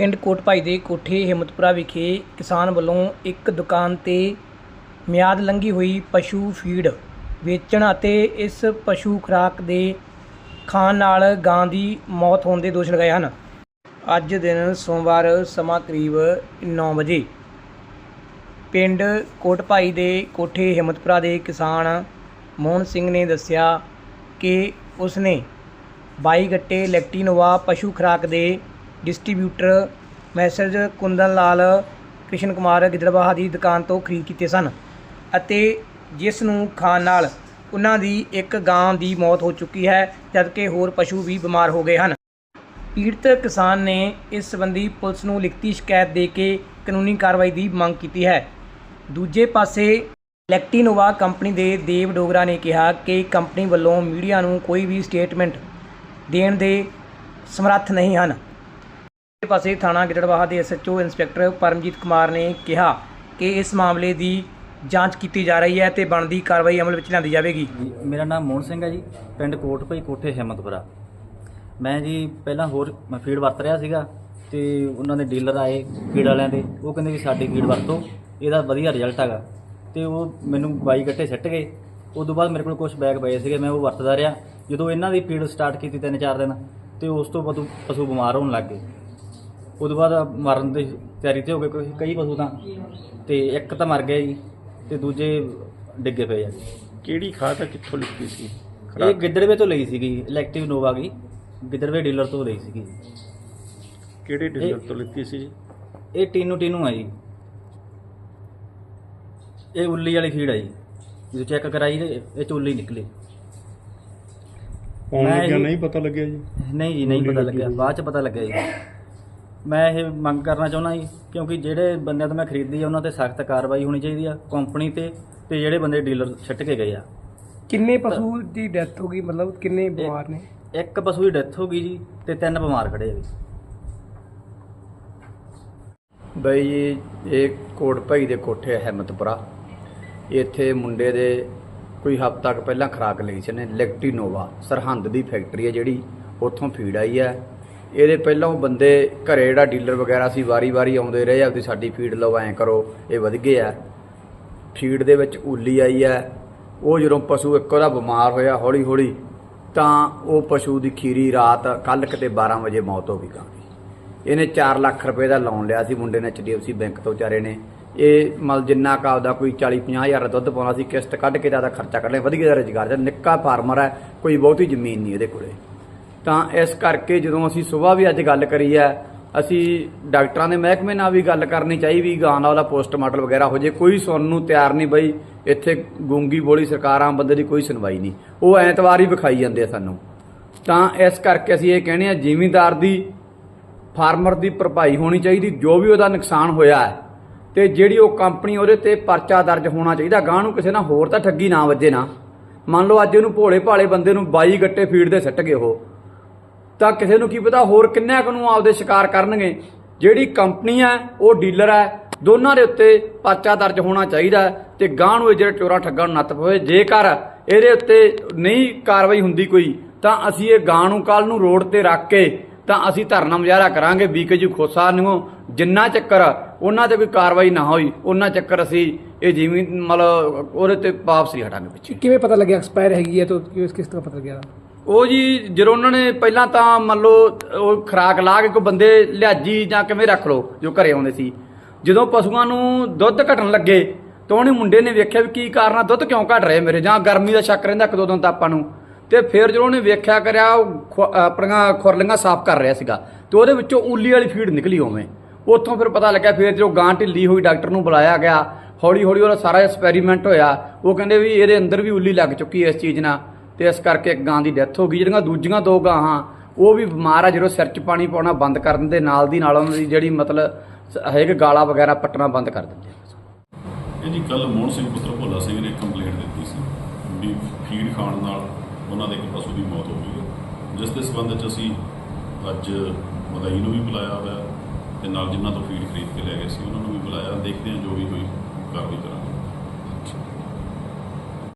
ਪਿੰਡ ਕੋਟਭਾਈ ਦੇ ਕੋਠੇ ਹਿੰਮਤਪੁਰਾ ਵਿਖੇ ਕਿਸਾਨ ਵੱਲੋਂ ਇੱਕ ਦੁਕਾਨ ਤੇ ਮਿਆਦ ਲੰਘੀ ਹੋਈ ਪਸ਼ੂ ਫੀਡ ਵੇਚਣ ਅਤੇ ਇਸ ਪਸ਼ੂ ਖੁਰਾਕ ਦੇ ਖਾਣ ਨਾਲ ਗਾਂ ਦੀ ਮੌਤ ਹੋਣ ਦੇ ਦੋਸ਼ ਲਗਾਏ ਹਨ। ਅੱਜ ਦਿਨ ਸੋਮਵਾਰ ਸਮਾਂ ਕਰੀਬ 9 ਵਜੇ ਪਿੰਡ ਕੋਟਭਾਈ ਦੇ ਕੋਠੇ ਹਿੰਮਤਪੁਰਾ ਦੇ ਕਿਸਾਨ ਮੋਹਨ ਸਿੰਘ ਨੇ ਦੱਸਿਆ ਕਿ ਉਸਨੇ 22 ਗੱਟੇ ਲੈਕਟੀਨੋਵਾ ਪਸ਼ੂ ਖੁਰਾਕ ਦੇ ਡਿਸਟ੍ਰੀਬਿਊਟਰ ਮੈਸੇਜ ਕੁੰਦਨ ਲਾਲ, ਕ੍ਰਿਸ਼ਨ ਕੁਮਾਰ ਗਿੱਦੜਬਾਹਾ ਦੀ ਦੁਕਾਨ ਤੋਂ ਖਰੀਦ ਕੀਤੇ ਸਨ ਅਤੇ ਜਿਸ ਨੂੰ ਖਾਣ ਨਾਲ ਉਹਨਾਂ ਦੀ ਇੱਕ ਗਾਂ ਦੀ ਮੌਤ ਹੋ ਚੁੱਕੀ ਹੈ, ਜਦਕਿ ਹੋਰ ਪਸ਼ੂ ਵੀ ਬਿਮਾਰ ਹੋ ਗਏ ਹਨ। ਪੀੜਤ ਕਿਸਾਨ ਨੇ ਇਸ ਸੰਬੰਧੀ ਪੁਲਿਸ ਨੂੰ ਲਿਖਤੀ ਸ਼ਿਕਾਇਤ ਦੇ ਕੇ ਕਾਨੂੰਨੀ ਕਾਰਵਾਈ ਦੀ ਮੰਗ ਕੀਤੀ ਹੈ। ਦੂਜੇ ਪਾਸੇ, ਲੈਕਟੀਨੋਵਾ ਕੰਪਨੀ ਦੇ ਦੇਵ ਡੋਗਰਾ ਨੇ ਕਿਹਾ ਕਿ ਕੰਪਨੀ ਵੱਲੋਂ ਮੀਡੀਆ ਨੂੰ ਕੋਈ ਵੀ ਸਟੇਟਮੈਂਟ ਦੇਣ ਦੇ ਸਮਰੱਥ ਨਹੀਂ ਹਨ। ਪਾਸੇ ਥਾਣਾ ਗਿੱਦੜਬਾਹਾ ਦੇ ਐਸਐਚਓ ਇੰਸਪੈਕਟਰ ਪਰਮਜੀਤ ਕੁਮਾਰ ਨੇ ਕਿਹਾ ਕਿ ਇਸ ਮਾਮਲੇ ਦੀ ਜਾਂਚ ਕੀਤੀ ਜਾ ਰਹੀ ਹੈ ਤੇ ਬਣਦੀ ਕਾਰਵਾਈ ਅਮਲ ਵਿੱਚ ਲਿਆਂਦੀ ਜਾਵੇਗੀ। ਜੀ, ਮੇਰਾ ਨਾਮ ਮੋਹਨ ਸਿੰਘ ਹੈ ਜੀ ਪਿੰਡ ਕੋਟ ਕੋਟਭਈ ਕੋਠੇ ਹਿੰਮਤਪੁਰਾ। ਮੈਂ ਜੀ ਪਹਿਲਾਂ ਹੋਰ ਮੈਂ ਫੀਡ ਵਰਤ ਰਿਹਾ ਸੀਗਾ ਤੇ ਉਹਨਾਂ ਦੇ ਡੀਲਰ ਆਏ ਫੀਡ ਵਾਲਿਆਂ ਦੇ। ਉਹ ਕਹਿੰਦੇ ਵੀ ਸਾਡੀ ਫੀਡ ਵਰਤੋ ਇਹਦਾ ਵਧੀਆ ਰਿਜ਼ਲਟ ਹੈਗਾ। ਤੇ ਉਹ ਮੈਨੂੰ ਬਾਈ ਗੱਟੇ ਸਿੱਟ ਗਏ। ਉਸ ਤੋਂ ਬਾਅਦ ਮੇਰੇ ਕੋਲ ਕੁਝ ਬੈਗ ਪਏ ਸੀਗੇ ਮੈਂ ਉਹ ਵਰਤਦਾ ਰਿਹਾ। ਜਦੋਂ ਇਹਨਾਂ ਦੀ ਫੀਡ ਸਟਾਰਟ ਕੀਤੀ ਤਿੰਨ ਚਾਰ ਦਿਨ ਤੇ ਉਸ ਤੋਂ ਬਾਅਦ ਪਸ਼ੂ ਬਿਮਾਰ ਹੋਣ ਲੱਗ ਗਏ। ਤੋਂ ਬਾਅਦ ਮਰਨ ਦੀ ਤਿਆਰੀ ਤੇ ਹੋ ਗਏ ਕੋਈ- ਕਈ ਪਸ਼ੂ ਤਾਂ। ਤੇ ਇੱਕ ਤਾਂ ਮਰ ਗਿਆ ਜੀ ਤੇ ਦੂਜੇ ਡਿੱਗੇ ਪਏ ਆ ਜੀ। ਕਿਹੜੀ ਖਾਦ ਆ ਕਿੱਥੋਂ ਲਿੱਤੀ ਸੀ? ਇਹ ਗਿੱਦੜਵੇ ਤੋਂ ਲਈ ਸੀਗੀ ਇਲੈਕਟਿਵ ਨੋਵਾ ਦੀ। ਗਿੱਦੜਵੇ ਡੀਲਰ ਤੋਂ ਲਈ ਸੀਗੀ। ਕਿਹੜੇ ਡੀਲਰ ਇਹ- ਤੋਂ ਲਿੱਤੀ ਸੀ ਇਹ ਟੀਨੂ ਟੀਨੂ ਆ ਜੀ। ਇਹ ਉੱਲੀ ਵਾਲੀ ਫੀਡ ਆ ਜੀ। ਜਦੋਂ ਚੈੱਕ ਕਰਾਈ ਤੇ ਇਹ ਚ ਉੱਲੀ ਨਿਕਲੀ। ਮੈਂ ਲੱਗਿਆ ਨਹੀਂ ਪਤਾ ਲੱਗਿਆ ਜੀ? ਨਹੀਂ ਜੀ ਨਹੀਂ ਪਤਾ ਲੱਗੀ ਲੱਗਿਆ। ਬਾਅਦ ਚ ਪਤਾ ਲੱਗਿਆ ਜੀ। ਮੈਂ ਇਹ ਮੰਗ ਕਰਨਾ ਚਾਹੁੰਦਾ ਜੀ ਕਿਉਂਕਿ ਜਿਹੜੇ ਬੰਦਿਆਂ ਤੋਂ ਮੈਂ ਖਰੀਦੀ ਆ ਉਹਨਾਂ ਤੇ ਸਖਤ ਕਾਰਵਾਈ ਹੋਣੀ ਚਾਹੀਦੀ ਆ ਕੰਪਨੀ ਤੇ ਤੇ ਜਿਹੜੇ ਬੰਦੇ ਡੀਲਰ ਛੱਟ ਕੇ ਗਏ ਆ। ਕਿੰਨੇ ਪਸ਼ੂ ਦੀ ਡੈਥ ਹੋ ਗਈ? ਮਤਲਬ ਕਿੰਨੇ ਬਿਮਾਰ ਨੇ? ਇੱਕ ਪਸ਼ੂ ਦੀ ਡੈਥ ਹੋ ਗਈ ਜੀ ਤੇ ਤਿੰਨ ਬਿਮਾਰ ਖੜੇ ਆ ਜੀ। ਬਈ ਜੀ, ਇਹ ਕੋਟ ਭਾਈ ਦੇ ਕੋਠੇ ਹਿੰਮਤਪੁਰਾ। ਇੱਥੇ ਮੁੰਡੇ ਦੇ ਕੋਈ ਹਫ਼ਤਾ ਕੁ ਪਹਿਲਾਂ ਖਰਾਕ ਲਈ ਸੀ ਨੇ ਲੈਕਟੀਨੋਵਾ ਸਰਹੰਦ ਦੀ ਫੈਕਟਰੀ ਹੈ ਜਿਹੜੀ ਉੱਥੋਂ ਫੀਡ ਆਈ ਹੈ ਇਹਦੇ ਪਹਿਲਾਂ ਉਹ ਬੰਦੇ ਘਰੇ ਜਿਹੜਾ ਡੀਲਰ ਵਗੈਰਾ ਸੀ, ਵਾਰੀ-ਵਾਰੀ ਆਉਂਦੇ ਰਹੇ ਆ ਵੀ ਸਾਡੀ ਫੀਡ ਲਓ, ਐਂ ਕਰੋ, ਇਹ ਵਧ ਗਏ ਆ ਫੀਡ ਦੇ ਵਿੱਚ ਉੱਲੀ ਆਈ ਹੈ। ਉਹ ਜਦੋਂ ਪਸ਼ੂ ਇੱਕ ਉਹਦਾ ਬਿਮਾਰ ਹੋਇਆ ਹੌਲੀ-ਹੌਲੀ, ਤਾਂ ਉਹ ਪਸ਼ੂ ਦੀ ਖੀਰੀ ਰਾਤ ਕੱਲ ਕਿਤੇ 12 ਵਜੇ ਮੌਤ ਹੋ ਗਈ ਗਾਂ ਦੀ। ਇਹਨੇ 4 ਲੱਖ ਰੁਪਏ ਦਾ ਲੋਨ ਲਿਆ ਸੀ, ਮੁੰਡੇ ਨੇ ਐਚਡੀਐਫਸੀ ਬੈਂਕ ਤੋਂ ਵਿਚਾਰੇ ਨੇ। ਇਹ ਮਲ ਜਿੰਨਾ ਕਾ ਆਪਦਾ ਕੋਈ 40 50 ਹਜ਼ਾਰ ਦਾ ਦੁੱਧ ਪਾਉਣਾ ਸੀ, ਕਿਸ਼ਤ ਕੱਢ ਕੇ ਜ਼ਿਆਦਾ ਖਰਚਾ ਕੱਢ ਲਿਆ, ਵਧੀਆ ਦਾ ਰੁਜ਼ਗਾਰ ਦਾ ਨਿੱਕਾ ਫਾਰਮਰ ਹੈ, ਕੋਈ ਬਹੁਤੀ ਜ਼ਮੀਨ ਨਹੀਂ ਇਹਦੇ ਕੋਲੇ। ਤਾਂ ਇਸ ਕਰਕੇ ਜਦੋਂ ਅਸੀਂ ਸਵੇਰ ਵੀ ਅੱਜ ਗੱਲ ਕਰੀ ਹੈ, ਅਸੀਂ ਡਾਕਟਰਾਂ ਦੇ ਮਹਿਕਮੇ ਨਾਲ ਵੀ ਗੱਲ ਕਰਨੀ ਚਾਹੀਦੀ ਵੀ ਗਾਂ ਦਾ ਉਹਦਾ ਪੋਸਟਮਾਰਟਮ ਵਗੈਰਾ ਹੋ ਜੇ, ਕੋਈ ਸੁਣਨ ਨੂੰ ਤਿਆਰ ਨਹੀਂ ਬਈ, ਇੱਥੇ ਗੂੰਗੀ ਬੋਲੀ ਸਰਕਾਰ ਆਮ ਬੰਦੇ ਦੀ ਕੋਈ ਸੁਣਵਾਈ ਨਹੀਂ। ਉਹ ਐਤਵਾਰ ਹੀ ਵਿਖਾਈ ਜਾਂਦੇ ਆ ਸਾਨੂੰ। ਤਾਂ ਇਸ ਕਰਕੇ ਅਸੀਂ ਇਹ ਕਹਿੰਦੇ ਆ ਜ਼ਿਮੀਂਦਾਰ ਦੀ, ਫਾਰਮਰ ਦੀ ਭਰਪਾਈ ਹੋਣੀ ਚਾਹੀਦੀ, ਜੋ ਵੀ ਉਹਦਾ ਨੁਕਸਾਨ ਹੋਇਆ ਹੈ, ਤੇ ਜਿਹੜੀ ਉਹ ਕੰਪਨੀ ਉਹਦੇ ਤੇ ਪਰਚਾ ਦਰਜ ਹੋਣਾ ਚਾਹੀਦਾ ਗਾਂ ਨੂੰ ਕਿਸੇ ਨਾਲ ਹੋਰ ਤਾਂ ਠੱਗੀ ਨਾ ਵੱਜੇ ਨਾ। ਮੰਨ ਲਓ ਅੱਜ ਉਹਨੂੰ ਭੋਲੇ ਭਾਲੇ ਬੰਦੇ ਨੂੰ 22 ਗੱਟੇ ਫੀਡ ਦੇ ਸੱਟ ਗਏ ਉਹ। ਤਾਂ ਕਿਸੇ ਨੂੰ ਕੀ ਪਤਾ ਹੋਰ ਕਿੰਨਿਆਂ ਕੁ ਨੂੰ ਆਪਦੇ ਸ਼ਿਕਾਰ ਕਰਨਗੇ। ਜਿਹੜੀ ਕੰਪਨੀ ਹੈ, ਉਹ ਡੀਲਰ ਹੈ, ਦੋਨਾਂ ਦੇ ਉੱਤੇ ਪਰਚਾ ਦਰਜ ਹੋਣਾ ਚਾਹੀਦਾ ਹੈ ਤੇ ਗਾਂ ਨੂੰ ਇਹ ਜਿਹੜੇ ਚੋਰਾ ਠੱਗਾਂ ਨੂੰ ਨੱਥ ਪਵੇ। ਜੇਕਰ ਇਹਦੇ ਉੱਤੇ ਨਹੀਂ ਕਾਰਵਾਈ ਹੁੰਦੀ ਕੋਈ, ਤਾਂ ਅਸੀਂ ਇਹ ਗਾਂ ਨੂੰ ਕੱਲ ਨੂੰ ਰੋਡ ਤੇ ਰੱਖ ਕੇ, ਤਾਂ ਅਸੀਂ ਧਰਨਾ ਮੁਜ਼ਾਹਰਾ ਕਰਾਂਗੇ ਬੀਕੇਜੀ ਖੋਸਾ ਨੂੰ। ਜਿੰਨਾ ਚੱਕਰ ਉਹਨਾਂ ਤੇ ਕੋਈ ਕਾਰਵਾਈ ਨਾ ਹੋਈ, ਉਹਨਾਂ ਚੱਕਰ ਅਸੀਂ ਇਹ ਜਿਵੇਂ ਮਤਲਬ ਉਹਦੇ ਤੇ ਵਾਪਸ ਹੀ ਹਟਾਂਗੇ ਪਿੱਛੇ। ਕਿਵੇਂ ਪਤਾ ਲੱਗਿਆ? ਐਕਸਪਾਇਰ ਹੈਗੀ ਹੈ ਤਾਂ ਕਿਸ ਕਿਸ ਤਰ੍ਹਾਂ ਪਤਾ ਲੱਗਿਆ? ਉਹ ਜੀ, ਜਦੋਂ ਉਹਨਾਂ ਨੇ ਪਹਿਲਾਂ ਤਾਂ ਮੰਨ ਲਓ, ਉਹ ਖਰਾਕ ਲਾ ਕੇ ਕੋਈ ਬੰਦੇ ਲਿਆਜੀ ਜਾਂ ਕਿਵੇਂ ਰੱਖ ਲਓ, ਜੋ ਘਰੇ ਆਉਂਦੇ ਸੀ। ਜਦੋਂ ਪਸ਼ੂਆਂ ਨੂੰ ਦੁੱਧ ਘਟਣ ਲੱਗੇ, ਤਾਂ ਉਹਨੇ ਮੁੰਡੇ ਨੇ ਵੇਖਿਆ ਵੀ ਕੀ ਕਾਰਨ ਆ ਦੁੱਧ ਕਿਉਂ ਘਟ ਰਿਹਾ ਮੇਰੇ, ਜਾਂ ਗਰਮੀ ਦਾ ਸ਼ੱਕ ਰਹਿੰਦਾ ਇੱਕ ਦੋ ਦਿਨ ਤਾਂ ਆਪਾਂ ਨੂੰ। ਤੇ ਫਿਰ ਜਦੋਂ ਉਹਨੇ ਵੇਖਿਆ ਕਰਿਆ, ਉਹ ਖੁ- ਆਪਣੀਆਂ ਖੁਰਲੀਆਂ ਸਾਫ਼ ਕਰ ਰਿਹਾ ਸੀਗਾ। ਤੇ ਉਹਦੇ ਵਿੱਚੋਂ ਉੱਲੀ ਵਾਲੀ ਫੀਡ ਨਿਕਲੀ ਉਵੇਂ। ਉੱਥੋਂ ਫਿਰ ਪਤਾ ਲੱਗਿਆ, ਫਿਰ ਜਦੋਂ ਗਾਂ ਢਿੱਲੀ ਹੋਈ, ਡਾਕਟਰ ਨੂੰ ਬੁਲਾਇਆ ਗਿਆ। ਹੌਲੀ ਹੌਲੀ ਉਹਦਾ ਸਾਰਾ ਐਕਸਪੈਰੀਮੈਂਟ ਹੋਇਆ। ਉਹ ਕਹਿੰਦੇ ਵੀ ਇਹਦੇ ਅੰਦਰ ਵੀ ਉੱਲੀ ਲੱਗ ਚੁੱਕੀ ਹੈ ਇਸ ਚੀਜ਼ ਨਾਲ। ਤੇ ਇਸ ਕਰਕੇ ਇੱਕ ਗਾਂ ਦੀ ਡੈਥ ਹੋ ਗਈ। ਜਿਹੜੀਆਂ ਦੂਜੀਆਂ ਦੋ ਗਾਂ ਉਹ ਵੀ ਬਿਮਾਰ ਆ ਜਦੋਂ ਸਿਰ 'ਚ ਪਾਣੀ ਪਾਉਣਾ ਬੰਦ ਕਰ ਦਿੰਦੇ, ਨਾਲ ਦੀ ਨਾਲ ਉਹਨਾਂ ਦੀ ਜਿਹੜੀ ਮਤਲਬ ਸ- ਹੈਗੇ ਗਾਲਾ ਵਗੈਰਾ ਪੱਟਣਾ ਬੰਦ ਕਰ ਦਿੰਦੇ ਆ। ਇਹ ਜੀ ਕੱਲ ਮੋਹਨ ਸਿੰਘ ਪੁੱਤਰ ਭੋਲਾ ਸਿੰਘ ਨੇ ਕੰਪਲੇਂਟ ਦਿੱਤੀ ਸੀ ਵੀ ਫੀਡ ਖਾਣ ਨਾਲ ਉਹਨਾਂ ਦੇ ਇੱਕ ਪਸ਼ੂ ਦੀ ਮੌਤ ਹੋ ਗਈ ਹੈ। ਜਿਸ ਦੇ ਸਬੰਧ ਵਿੱਚ ਅਸੀਂ ਅੱਜ ਮਦਈ ਨੂੰ ਵੀ ਬੁਲਾਇਆ ਹੋਇਆ ਤੇ ਨਾਲ ਜਿਨ੍ਹਾਂ ਤੋਂ ਫੀਡ ਖਰੀਦ ਕੇ ਲੈ ਗਏ ਸੀ, ਉਹਨਾਂ ਨੂੰ ਵੀ ਬੁਲਾਇਆ। ਦੇਖਦੇ ਹਾਂ ਜੋ ਵੀ ਹੋਈ, ਕਾਰਵਾਈ ਕਰਾਂਗੇ।